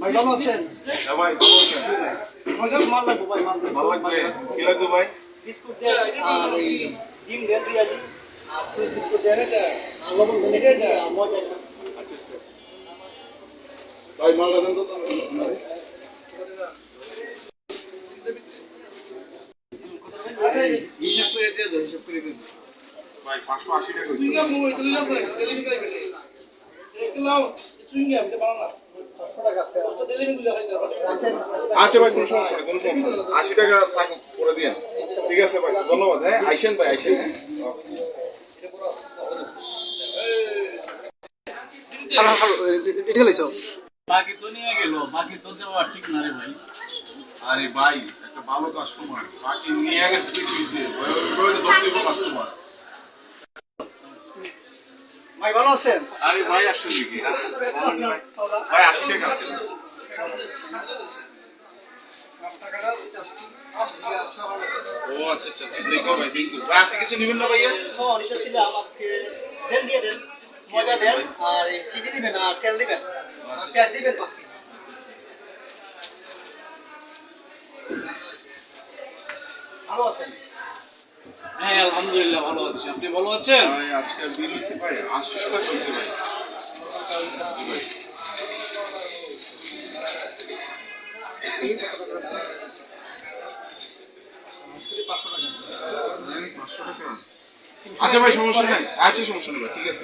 ভাই ভালো আছেন? হ্যাঁ ভাই ভালো আছেন। মাল লাগবে ভাই মাল ভালো লাগবে? কি লাগবে ভাই? বিস্কুট দেন আর ডিম দেন পেঁয়াজি। আর বিস্কুট দেন এটা। আর লবণ দেন এটা। মজা আচ্ছা আচ্ছা। ভাই মালটা দেন তো হিসাব করে দিয়ে দাও হিসাব করে দিয়ে ভাই পাঁচশো আশি টাকা হয়েছে। চুইংগাম মোবাইল তুলে নাও করে ডেলিভারি করে ফেলে একটু নাও চুইংগাম এটা বানাও না 500 টাকা আছে ওটা ডেলিভারি করে খাইতে রাখেন আচ্ছা ভাই কোনো সমস্যা নেই কোনো সমস্যা নেই আশি টাকা থাকুক করে দিন ঠিক আছে ভাই ধন্যবাদ হ্যাঁ আইসেন ভাই আইসেন হ্যাঁ বাকি তো নিয়ে গেল বাকি তো দেওয়া ঠিক না রে ভাই আরে ভাই একটা ভালো কাস্টমার বাকি নিয়ে গেছে হয়েছে কাস্টমার ভাই ভালো আছেন? আরে ভাই আসছেন নাকি ভাই আশি টাকা আছে ও আচ্ছা আচ্ছা দেখো ভাই থ্যাংক ইউ ভাই আজকে কিছু নেবেন না ভাইয়া? হ্যাঁ নিচে ছিলাম আজকে দেন দিয়ে দেন। মজা দেন আর এই চিনি দিবেন আর তেল দিবেন। পেঁয়াজ দিবেন ভালো আছেন? হ্যাঁ আলহামদুলিল্লাহ ভালো আছি। আপনি ভালো আছেন? ভাই আজকে টাকা চলছে আচ্ছা ভাই সমস্যা নাই। আচ্ছা সমস্যা নেই আছে ঠিক আছে।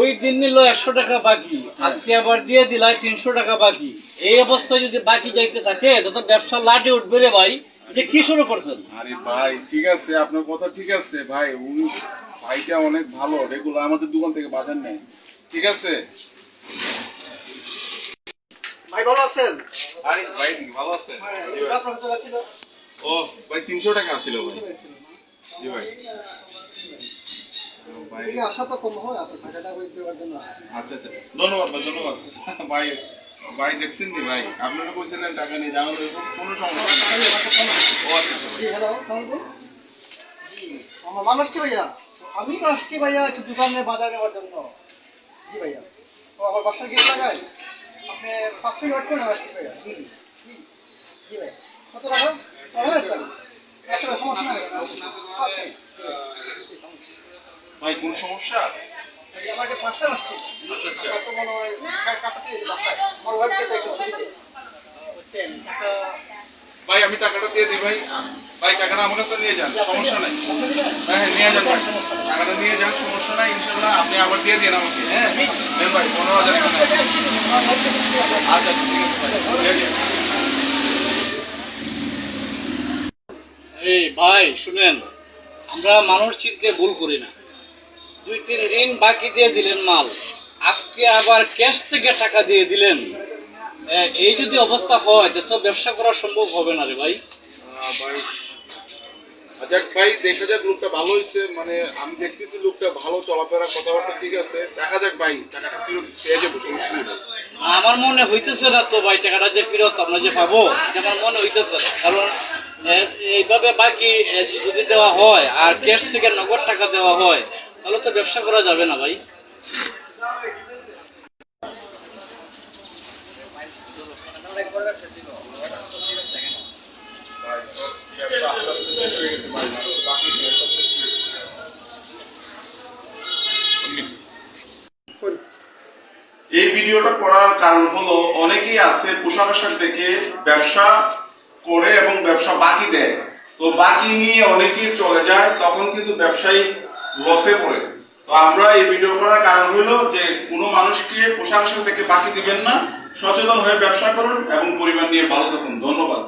ওই দিন নিল একশো টাকা বাকি। আজকে আবার দিয়ে দিলাই তিনশো টাকা বাকি। এই অবস্থায় যদি বাকি যাইতে থাকে তো তো ব্যবসা লাটে উঠবে রে ভাই। যে কি শুরু করছেন? আরে ভাই ঠিক আছে আপনার কথা ঠিক আছে। ভাই উনি ভাইটা অনেক ভালো রেগুলার আমাদের দোকান থেকে বাজার নেয়। ঠিক আছে? ভাই ভালো আছেন? আরে ভাই ভালো আছে জি ভাই। আপনার তো ছিল ও ভাই তিনশো টাকা ছিল ভাই। জি ভাই। আচ্ছা আচ্ছা। ধন্যবাদ ভাই ধন্যবাদ। ভাই ভাই দেখছেন নি ভাই? আপনারা কইছিলেন টাকা নিয়ে যাওয়ার কোনো সমস্যা নেই। ও আচ্ছা আচ্ছা আমার মানুষ আসছে ভাইয়া। আমি তো আসছি ভাইয়া একটু দোকানে বাজার নেওয়ার জন্য। জি ভাইয়া। তো আমার বাসার গিয়ে লাগাই আপনি পাঁচশো ওয়েট করে আসছি ভাইয়া। জি জি জি ভাইয়া। কত টাকা? একশো সমস্যা নাই। আচ্ছা। ভাই কোনো সমস্যা? আমাকে পাঁচশো আসছে। আচ্ছা আচ্ছা। মনে হয় কাটাতে ভাই আমি টাকাটা দিয়ে দিই ভাই। ভাই টাকাটা আমার কাছে নিয়ে যান সমস্যা নাই। হ্যাঁ হ্যাঁ নিয়ে যান টাকাটা নিয়ে যান সমস্যা নাই ইনশাল্লাহ আপনি আবার দিয়ে দিন আমাকে হ্যাঁ? ভাই পনেরো হাজার। আচ্ছা আচ্ছা, ঠিক আছে এই ভাই শুনেন আমরা মানুষ চিনতে ভুল করি না। দুই তিন দিন বাকি দিয়ে দিলেন মাল। আজকে আবার ক্যাশ থেকে টাকা দিয়ে দিলেন। এই যদি অবস্থা হয় তো ব্যবসা করা সম্ভব হবে না রে ভাই। ভাই। আচ্ছা ভাই দেখা যাক লোকটা ভালো হয়েছে মানে আমি দেখতেছি লোকটা ভালো চলাফেরা কথাবার্তা ঠিক আছে। দেখা যাক ভাই টাকাটা ফেরত পেয়ে যাব সমস্যা আমার মনে হইতেছে না তো ভাই টাকাটা যে ফেরত আমরা যে পাবো আমার মনে হইতেছে না। কারণ এইভাবে বাকি যদি দেওয়া হয়, আর ক্যাশ থেকে নগদ টাকা দেওয়া হয়, তাহলে তো ব্যবসা করা যাবে না ভাই। এই ভিডিওটা করার কারণ হলো, অনেকেই আছে পোশাক আশাক থেকে ব্যবসা করে এবং ব্যবসা বাকি দেয়। তো বাকি নিয়ে অনেকেই চলে যায়, তখন কিন্তু ব্যবসায়ী লসে পড়ে। তো আমরা এই ভিডিও করার কারণ হলো যে কোনো মানুষকে প্রশাসন থেকে বাকি দিবেন না। সচেতন হয়ে ব্যবসা করুন এবং পরিবার নিয়ে ভালো থাকুন। ধন্যবাদ।